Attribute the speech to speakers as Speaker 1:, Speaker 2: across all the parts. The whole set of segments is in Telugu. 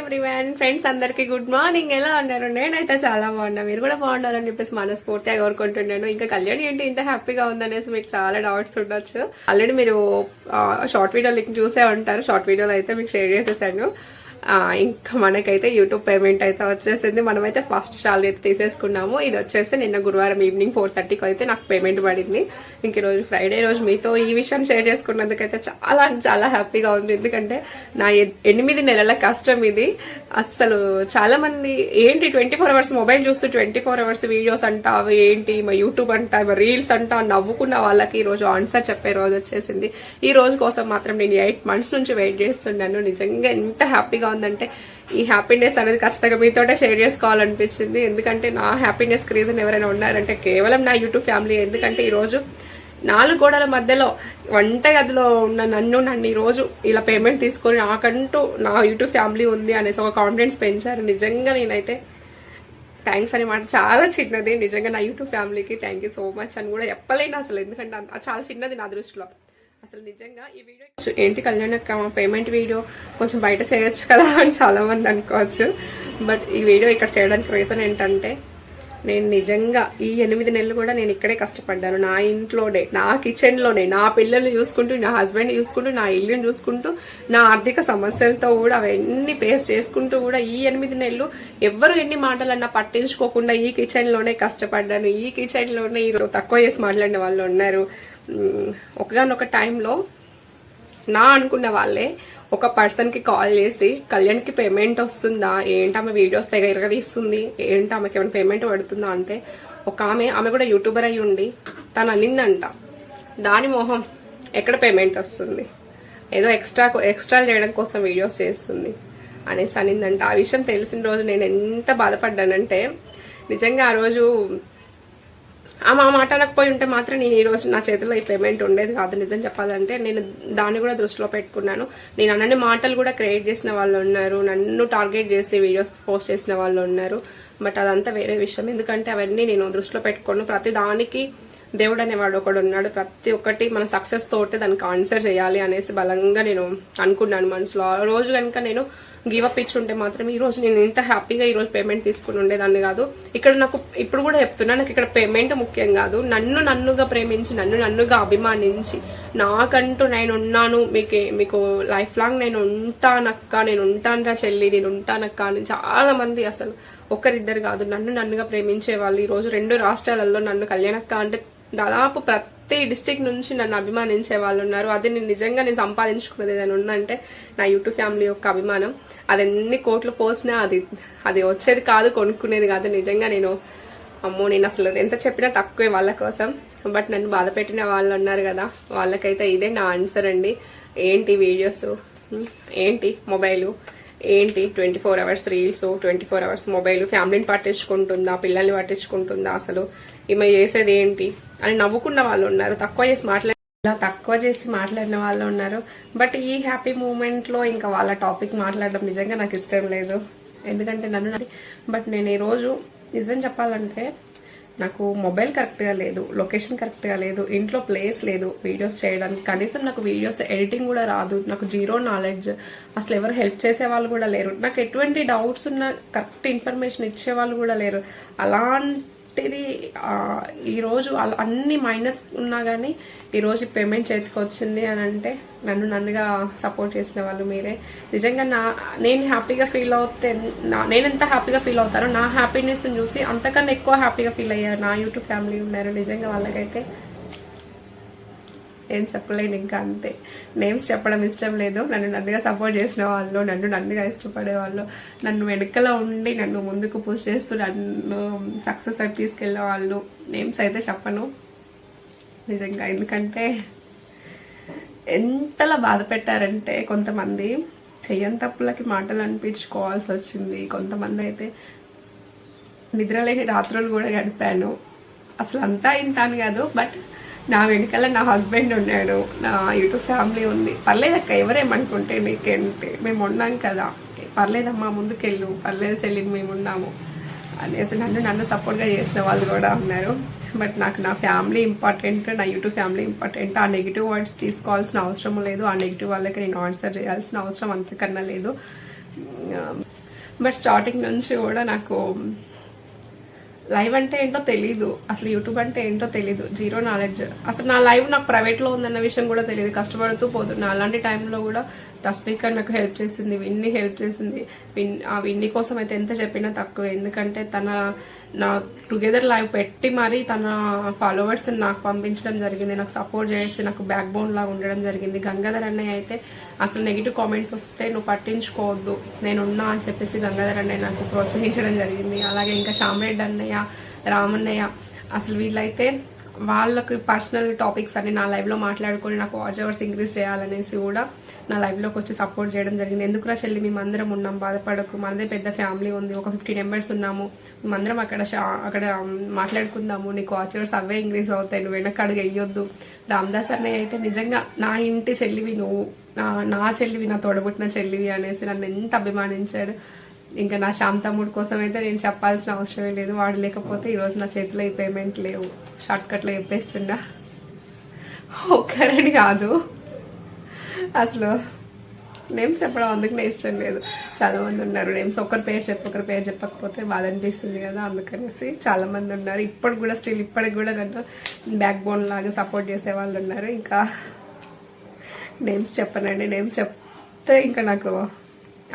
Speaker 1: ఎవ్రీవన్ ఫ్రెండ్స్ అందరికి గుడ్ మార్నింగ్ ఎలా ఉన్నారు? నేనైతే చాలా బాగున్నా. మీరు కూడా బాగుండాలని చెప్పేసి మనస్ఫూర్తిగా కోరుకుంటున్నాను. ఇంకా కళ్యాణి ఏంటి? ఇంత హ్యాపీగా ఉందనేసి మీకు చాలా డౌట్స్ ఉండొచ్చు. ఆల్రెడీ మీరు షార్ట్ వీడియో లింక్ చూసే ఉంటారు. షార్ట్ వీడియోలో అయితే మీకు షేర్ చేసేసాను. ఇంకా మనకైతే యూట్యూబ్ పేమెంట్ అయితే వచ్చేసింది. మనమైతే ఫస్ట్ శాలరీ అయితే తీసేసుకున్నాము. ఇది వచ్చేసి నిన్న గురువారం ఈవినింగ్ ఫోర్ థర్టీకి అయితే నాకు పేమెంట్ పడింది. ఇంక రోజు ఫ్రైడే రోజు మీతో ఈ విషయం షేర్ చేసుకున్నందుకైతే చాలా చాలా హ్యాపీగా ఉంది. ఎందుకంటే నా ఎనిమిది నెలల కష్టం ఇది. అస్సలు చాలా మంది ఏంటి ట్వంటీ ఫోర్ అవర్స్ మొబైల్ చూస్తూ ట్వంటీ ఫోర్ అవర్స్ వీడియోస్ అంట అవి ఏంటి? మా యూట్యూబ్ అంట మా రీల్స్ అంట నవ్వుకున్న వాళ్ళకి ఈ రోజు ఆన్సర్ చెప్పే రోజు వచ్చేసింది. ఈ రోజు కోసం మాత్రం నేను ఎయిట్ మంత్స్ నుంచి వెయిట్ చేస్తున్నాను. నిజంగా ఎంత హ్యాపీగా ఉందంటే ఈ హ్యాపీనెస్ అనేది ఖచ్చితంగా మీతోటే షేర్ చేసుకోవాలనిపించింది. ఎందుకంటే నా హ్యాపీనెస్ రీజన్ ఎవరైనా ఉన్నారంటే కేవలం నా యూట్యూబ్ ఫ్యామిలీ. ఎందుకంటే ఈ రోజు నాలుగు గోడల మధ్యలో వంట గదిలో ఉన్న నన్ను నన్ను ఈరోజు ఇలా పేమెంట్ తీసుకొని నాకంటూ నా యూట్యూబ్ ఫ్యామిలీ ఉంది అనేసి ఒక కాన్ఫిడెన్స్ పెంచారు. నిజంగా నేనైతే థ్యాంక్స్ అని మాట చాలా చిన్నది. నిజంగా నా యూట్యూబ్ ఫ్యామిలీకి థ్యాంక్ యూ సో మచ్ అని కూడా చెప్పలేను అసలు. ఎందుకంటే అది చాలా చిన్నది నా దృష్టిలో. అసలు నిజంగా ఈ వీడియో ఏంటి కళ్యాణ్ పేమెంట్ వీడియో కొంచెం బయట చేయొచ్చు కదా అని చాలా మంది అనుకోవచ్చు. బట్ ఈ వీడియో ఇక్కడ చేయడానికి రీజన్ ఏంటంటే నేను నిజంగా ఈ ఎనిమిది నెలలు కూడా నేను ఇక్కడే కష్టపడ్డాను. నా ఇంట్లోనే నా కిచెన్లోనే నా పిల్లల్ని చూసుకుంటూ నా హస్బెండ్ చూసుకుంటూ నా ఇల్లుని చూసుకుంటూ నా ఆర్థిక సమస్యలతో కూడా అవన్నీ ఫేస్ చేసుకుంటూ కూడా ఈ ఎనిమిది నెలలు ఎవ్వరు ఎన్ని మాటలన్నా పట్టించుకోకుండా ఈ కిచెన్లోనే కష్టపడ్డాను. ఈ కిచెన్లోనే ఈరోజు తక్కువ చేసి మాట్లాడిన వాళ్ళు ఉన్నారు. ఒకగానొక టైంలో నా అనుకున్న వాళ్ళే ఒక పర్సన్కి కాల్ చేసి కళ్యాణ్కి పేమెంట్ వస్తుందా? ఏంటి ఆమె వీడియోస్ తెగ ఇరగదీస్తుంది? ఏంటి ఆమెకి ఏమైనా పేమెంట్ పడుతుందా? అంటే ఒక ఆమె ఆమె కూడా యూట్యూబర్ అయి ఉండి తను అనిందంట దాని మొహం ఎక్కడ పేమెంట్ వస్తుంది? ఏదో ఎక్స్ట్రా ఎక్స్ట్రా చేయడం కోసం వీడియోస్ చేస్తుంది. అనేసి అనిందంట. ఆ విషయం తెలిసిన రోజు నేను ఎంత బాధపడ్డానంటే నిజంగా ఆ రోజు ఆ మా మాట అనకపోయి ఉంటే మాత్రం నేను ఈ రోజు నా చేతిలో ఈ పేమెంట్ ఉండేది కాదు. నిజం చెప్పాలంటే నేను దాన్ని కూడా దృష్టిలో పెట్టుకున్నాను. నేను అన్ని మాటలు కూడా క్రియేట్ చేసిన వాళ్ళు ఉన్నారు. నన్ను టార్గెట్ చేసి వీడియోస్ పోస్ట్ చేసిన వాళ్ళు ఉన్నారు. బట్ అదంతా వేరే విషయం. ఎందుకంటే అవన్నీ నేను దృష్టిలో పెట్టుకోను. ప్రతి దానికి దేవుడు అనేవాడు ఒకడు ఉన్నాడు. ప్రతి ఒక్కటి మన సక్సెస్ తోటే దానికి ఆన్సర్ చేయాలి అనేసి బలంగా నేను అనుకున్నాను మనసులో. ఆ రోజు కనుక నేను గివ్ అప్ ఇచ్చి ఉంటే మాత్రం ఈ రోజు నేను ఇంత హ్యాపీగా ఈ రోజు పేమెంట్ తీసుకుని ఉండేదాన్ని కాదు. ఇక్కడ నాకు ఇప్పుడు కూడా చెప్తున్నా నాకు ఇక్కడ పేమెంట్ ముఖ్యం కాదు. నన్ను నన్నుగా ప్రేమించి నన్ను నన్నుగా అభిమానించి నాకంటూ నేను ఉన్నాను. మీకు మీకు లైఫ్ లాంగ్ నేను ఉంటానక్క నేను ఉంటానరా చెల్లి నేను ఉంటానక్క అని చాలా మంది అసలు ఒకరిద్దరు కాదు నన్ను నన్నుగా ప్రేమించే వాళ్ళు. ఈ రోజు రెండు రాష్ట్రాలలో నన్ను కళ్యాణక్క అంటే దాదాపు ప్రతి ప్రతి డిస్టిక్ నుంచి నన్ను అభిమానించే వాళ్ళు ఉన్నారు. అది నేను నిజంగా నేను సంపాదించుకున్నది ఏదైనా ఉందంటే నా యూట్యూబ్ ఫ్యామిలీ యొక్క అభిమానం. అది ఎన్ని కోట్లు పోసినా అది అది వచ్చేది కాదు కొనుక్కునేది కాదు. నిజంగా నేను అమ్మో నేను అసలు ఎంత చెప్పినా తక్కువే వాళ్ళ కోసం. బట్ నన్ను బాధ పెట్టిన వాళ్ళు ఉన్నారు కదా వాళ్ళకైతే ఇదే నా ఆన్సర్ అండి. ఏంటి వీడియోస్? ఏంటి మొబైలు? ఏంటి twenty four hours reels twenty four hours mobile? ఫ్యామిలీని పట్టించుకుంటుందా? పిల్లల్ని పట్టించుకుంటుందా అసలు? ఈమె చేసేది ఏంటి? అని నవ్వుకున్న వాళ్ళు ఉన్నారు. తక్కువ చేసి మాట్లాడే ఇలా తక్కువ చేసి మాట్లాడిన వాళ్ళు ఉన్నారు. బట్ ఈ హ్యాపీ మూమెంట్లో ఇంకా వాళ్ళ టాపిక్ మాట్లాడడం నిజంగా నాకు ఇష్టం లేదు. ఎందుకంటే నన్ను బట్ నేను ఈ రోజు నిజం చెప్పాలంటే నాకు మొబైల్ కరెక్ట్గా లేదు లొకేషన్ కరెక్ట్గా లేదు ఇంట్లో ప్లేస్ లేదు వీడియోస్ చేయడానికి. కనీసం నాకు వీడియోస్ ఎడిటింగ్ కూడా రాదు. నాకు జీరో నాలెడ్జ్. అసలు ఎవరు హెల్ప్ చేసే వాళ్ళు కూడా లేరు. నాకు ఎటువంటి డౌట్స్ ఉన్న కరెక్ట్ ఇన్ఫర్మేషన్ ఇచ్చే వాళ్ళు కూడా లేరు. అలాంటి ఆ, ఈరోజు అన్ని మైనస్ ఉన్నా కానీ ఈరోజు పేమెంట్ చేతికి వచ్చింది అని అంటే నన్ను నన్నుగా సపోర్ట్ చేసిన వాళ్ళు మీరే. నిజంగా నా నేను హ్యాపీగా ఫీల్ అవుతే నేను ఎంత హ్యాపీగా ఫీల్ అవుతానో నా హ్యాపీనెస్ చూసి అంతకన్నా ఎక్కువ హ్యాపీగా ఫీల్ అయ్యారు నా యూట్యూబ్ ఫ్యామిలీ ఉన్నారు? నిజంగా వాళ్ళకైతే ఏం చెప్పలేను ఇంకా అంతే. నేమ్స్ చెప్పడం ఇష్టం లేదు. నన్ను నన్నుగా సపోర్ట్ చేసిన వాళ్ళు నన్ను నన్నుగా ఇష్టపడే వాళ్ళు నన్ను వెనుకలో ఉండి నన్ను ముందుకు పుష్ చేస్తూ నన్ను సక్సెస్ వైపు తీసుకెళ్ళే వాళ్ళు. నేమ్స్ అయితే చెప్పను. నిజంగా ఎందుకంటే ఎంతలా బాధ పెట్టారంటే కొంతమంది చెయ్యని తప్పులకి మాటలు అనిపించుకోవాల్సి వచ్చింది. కొంతమంది అయితే నిద్రలేని రాత్రులు కూడా గడిపాను. అసలు అంతా ఇంటాను కాదు బట్ నా వెనకాల నా హస్బెండ్ ఉన్నాడు నా యూట్యూబ్ ఫ్యామిలీ ఉంది. పర్లేదు అక్క ఎవరేమనుకుంటే నీకేంటి మేము ఉన్నాం కదా. పర్లేదమ్మా ముందుకెళ్ళు. పర్లేదు చెల్లి మేము ఉన్నాము. అనేసి నన్ను నన్ను సపోర్ట్గా చేసిన వాళ్ళు కూడా ఉన్నారు. బట్ నాకు నా ఫ్యామిలీ ఇంపార్టెంట్ నా యూట్యూబ్ ఫ్యామిలీ ఇంపార్టెంట్. ఆ నెగిటివ్ వర్డ్స్ తీసుకోవాల్సిన అవసరం లేదు. ఆ నెగిటివ్ వాళ్ళకి నేను ఆన్సర్ చేయాల్సిన అవసరం అంతకన్నా లేదు. బట్ స్టార్టింగ్ నుంచి కూడా నాకు లైవ్ అంటే ఏంటో తెలీదు. అసలు యూట్యూబ్ అంటే ఏంటో తెలీదు. Zero knowledge. అసలు నా లైవ్ నాకు ప్రైవేట్లో ఉందన్న విషయం కూడా తెలియదు కష్టపడుతూ పోతున్నా. అలాంటి టైంలో కూడా తస్వీకర్ నాకు హెల్ప్ చేసింది విన్ని హెల్ప్ చేసింది. విన్ ఆ విన్ని కోసం అయితే ఎంత చెప్పినా తక్కువ. ఎందుకంటే తన నా టుగెదర్ లైవ్ పెట్టి మరీ తన ఫాలోవర్స్ నాకు పంపించడం జరిగింది. నాకు సపోర్ట్ చేసి నాకు బ్యాక్ బోన్ లాగా ఉండడం జరిగింది. గంగాధర్ అన్నయ్య అయితే అసలు నెగిటివ్ కామెంట్స్ వస్తే నువ్వు పట్టించుకోవద్దు నేనున్నా అని చెప్పేసి గంగాధర్ అన్నయ్య నాకు ప్రోత్సహించడం జరిగింది. అలాగే ఇంకా శామరెడ్డి అన్నయ్య రామన్నయ్య అసలు వీళ్ళైతే వాళ్ళకి పర్సనల్ టాపిక్స్ అన్ని నా లైవ్లో మాట్లాడుకొని నాకు వాచ్ అవర్స్ ఇంక్రీజ్ చేయాలనేసి కూడా నా లైఫ్లోకి వచ్చి సపోర్ట్ చేయడం జరిగింది. ఎందుకురా చెల్లి మేమందరం ఉన్నాం బాధపడకు. మనదే పెద్ద ఫ్యామిలీ ఉంది. ఒక ఫిఫ్టీ మెంబర్స్ ఉన్నాము. మేమందరం అక్కడ షా- అక్కడ మాట్లాడుకుందాము. నీకు వాచ్ అవే ఇంక్రీజ్ అవుతాయి. నువ్వు వెనక్కి అడుగు వేయొద్దు. రామదాస్ అన్నయ్య అయితే నిజంగా నా ఇంటి చెల్లివి నువ్వు. నా నా చెల్లివి నా తోడబుట్టిన చెల్లివి అనేసి నన్ను ఎంత అభిమానించాడు. ఇంకా నా శ్యామ్ కోసం అయితే నేను చెప్పాల్సిన అవసరమే లేదు. వాడు లేకపోతే ఈరోజు నా చేతిలో ఈ పేమెంట్ లేవు. షార్ట్ కట్లో చెప్పేస్తుండా ఒక్కరని కాదు. అసలు నేమ్స్ చెప్పడం అందుకు నా ఇష్టం లేదు. చాలా మంది ఉన్నారు నేమ్స్ ఒకరి పేరు చెప్పి ఒకరి పేరు చెప్పకపోతే బాధ అనిపిస్తుంది కదా అందుకనేసి చాలా మంది ఉన్నారు. ఇప్పటికి కూడా స్టిల్ ఇప్పటికి కూడా నన్ను బ్యాక్ బోన్ లాగా సపోర్ట్ చేసే వాళ్ళు ఉన్నారు. ఇంకా నేమ్స్ చెప్పనండి నేమ్స్ చెప్తే ఇంకా నాకు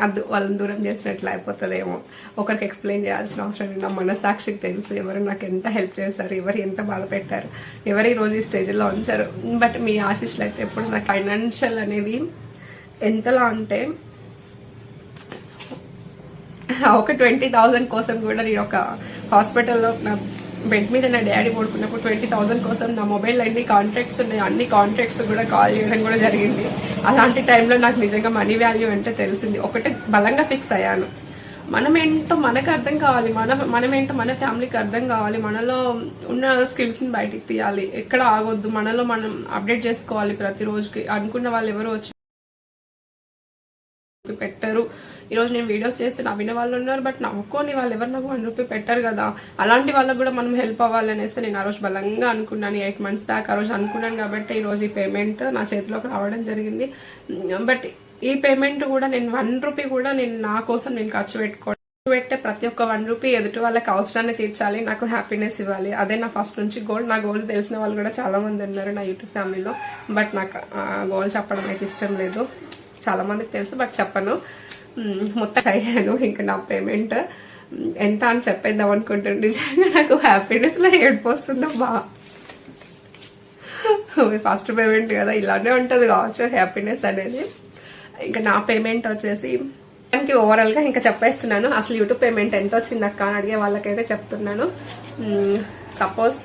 Speaker 1: అది వాళ్ళని దూరం చేసినట్లు అయిపోతుందేమో. ఒకరికి ఎక్స్ప్లెయిన్ చేయాల్సిన అవసరం నా మనసాక్షికి తెలుసు. ఎవరు నాకు ఎంత హెల్ప్ చేశారు? ఎవరు ఎంత బాధ పెట్టారు? ఎవరు ఈ రోజు ఈ స్టేజ్లో ఉంచారు? బట్ మీ ఆశీస్సులు అయితే ఎప్పుడు నాకు ఫైనాన్షియల్ అనేది ఎంతలా అంటే ఒక ట్వంటీ థౌజండ్ కోసం కూడా నేను ఒక హాస్పిటల్లో నా బెడ్ మీద నా డాడీ పడుకున్నప్పుడు ట్వంటీ థౌసండ్ కోసం నా మొబైల్ అన్ని కాంట్రాక్ట్స్ ఉన్నాయి. అన్ని కాంట్రాక్ట్స్ కూడా కాల్ చేయడం కూడా జరిగింది. అలాంటి టైంలో నాకు నిజంగా మనీ వాల్యూ అంటే తెలిసింది. ఒకటే బలంగా ఫిక్స్ అయ్యాను. మనం ఏంటో మనకు అర్థం కావాలి. మన మనం ఏంటో మన ఫ్యామిలీకి అర్థం కావాలి. మనలో ఉన్న స్కిల్స్ని బయటికి తీయాలి. ఎక్కడ ఆగొద్దు. మనలో మనం అప్డేట్ చేసుకోవాలి ప్రతి రోజుకి అనుకున్న వాళ్ళు ఎవరు వచ్చి పెట్టాలి ఈరోజు నేను వీడియోస్ చేస్తే నవ్విన వాళ్ళు ఉన్నారు బట్ నవ్వుకొని వాళ్ళు ఎవరు నాకు వన్ రూపీ పెట్టారు కదా. అలాంటి వాళ్ళకు కూడా మనం హెల్ప్ అవ్వాలనేసి నేను ఆ రోజు బలంగా అనుకున్నాను. ఎయిట్ మంత్స్ బ్యాక్ ఆ రోజు అనుకున్నాను కాబట్టి ఈ రోజు ఈ పేమెంట్ నా చేతిలోకి రావడం జరిగింది. Mm, బట్ ఈ పేమెంట్ కూడా నేను వన్ రూపీ కూడా నేను నా కోసం నేను ఖర్చు పెట్టుకో పెట్టే ప్రతి ఒక్క వన్ రూపీ ఎదుటి వాళ్ళకి అవసరాన్ని తీర్చాలి నాకు హ్యాపీనెస్ ఇవ్వాలి. అదే నా ఫస్ట్ నుంచి గోల్ నా గోల్ తెలిసిన వాళ్ళు కూడా చాలా మంది ఉన్నారు నా యూట్యూబ్ ఫ్యామిలీలో బట్ నాకు గోల్ చెప్పడం అయితే ఇష్టం లేదు. చాలా మందికి తెలుసు బట్ చెప్పను. మొత్తం అయ్యాను ఇంకా నా పేమెంట్. ఎంత అని చెప్పేద్దాం అనుకుంటుండే. నిజంగా నాకు హ్యాపీనెస్లో ఏడుపు ఫస్ట్ పేమెంట్ కదా ఇలానే ఉంటది కావచ్చు హ్యాపీనెస్ అనేది. ఇంకా నా పేమెంట్ వచ్చేసి దానికి ఓవరాల్గా ఇంకా చెప్పేస్తున్నాను. అసలు యూట్యూబ్ పేమెంట్ ఎంత వచ్చిందక్క అని అడిగే వాళ్ళకైతే చెప్తున్నాను. సపోజ్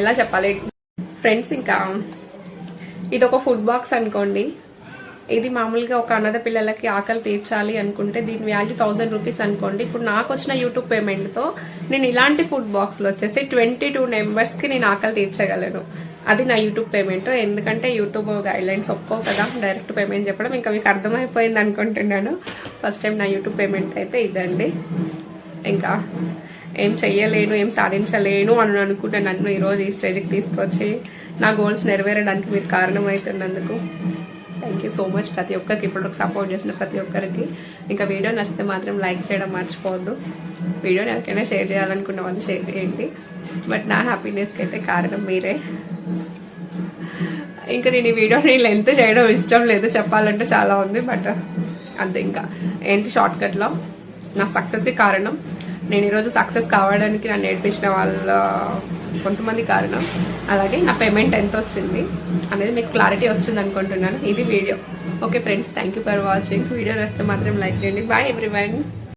Speaker 1: ఎలా చెప్పాలి? ఫ్రెండ్స్ ఇంకా ఇది ఒక ఫుడ్ బాక్స్ అనుకోండి. ఇది మామూలుగా ఒక అనాథ పిల్లలకి ఆకలి తీర్చాలి అనుకుంటే దీని వాల్యూ థౌసండ్ రూపీస్ అనుకోండి. ఇప్పుడు నాకు వచ్చిన యూట్యూబ్ పేమెంట్తో నేను ఇలాంటి ఫుడ్ బాక్స్లో వచ్చేసి ట్వంటీ టూ మెంబర్స్కి నేను ఆకలి తీర్చగలను. అది నా యూట్యూబ్ పేమెంట్ ఎందుకంటే యూట్యూబ్ గైడ్ లైన్స్ ఒప్పుకో కదా. డైరెక్ట్ పేమెంట్ చెప్పడం ఇంకా మీకు అర్థమైపోయింది అనుకుంటున్నాను. ఫస్ట్ టైం నా యూట్యూబ్ పేమెంట్ అయితే ఇదండి. ఇంకా ఏం చెయ్యలేను ఏం సాధించలేను అని అనుకుంటే నన్ను ఈరోజు ఈ స్టేజ్కి తీసుకొచ్చి నా గోల్స్ నెరవేరడానికి మీరు కారణమవుతున్నందుకు థ్యాంక్ యూ సో మచ్ ప్రతి ఒక్కరికి ఇప్పుడు సపోర్ట్ చేసిన ప్రతి ఒక్కరికి. ఇంకా వీడియో నచ్చితే మాత్రం లైక్ చేయడం మర్చిపోవద్దు. వీడియోని ఎవరికైనా షేర్ చేయాలనుకున్న వాళ్ళు షేర్ చేయండి. బట్ నా హ్యాపీనెస్కి అయితే కారణం మీరే. ఇంకా నేను ఈ వీడియోని లెంత్ చేయడం ఇష్టం లేదు. చెప్పాలంటే చాలా ఉంది బట్ అంతే ఇంకా. ఏంటి షార్ట్ కట్లో నా సక్సెస్కి కారణం? నేను ఈరోజు సక్సెస్ కావడానికి నన్ను నేర్పించిన వాళ్ళ కొంతమంది కారణం. అలాగే నా పేమెంట్ ఎంత వచ్చింది అనేది మీకు క్లారిటీ వచ్చింది అనుకుంటున్నాను ఇది video. Okay friends thank you for watching video వస్తే మాత్రం లైక్ చేయండి. Bye everyone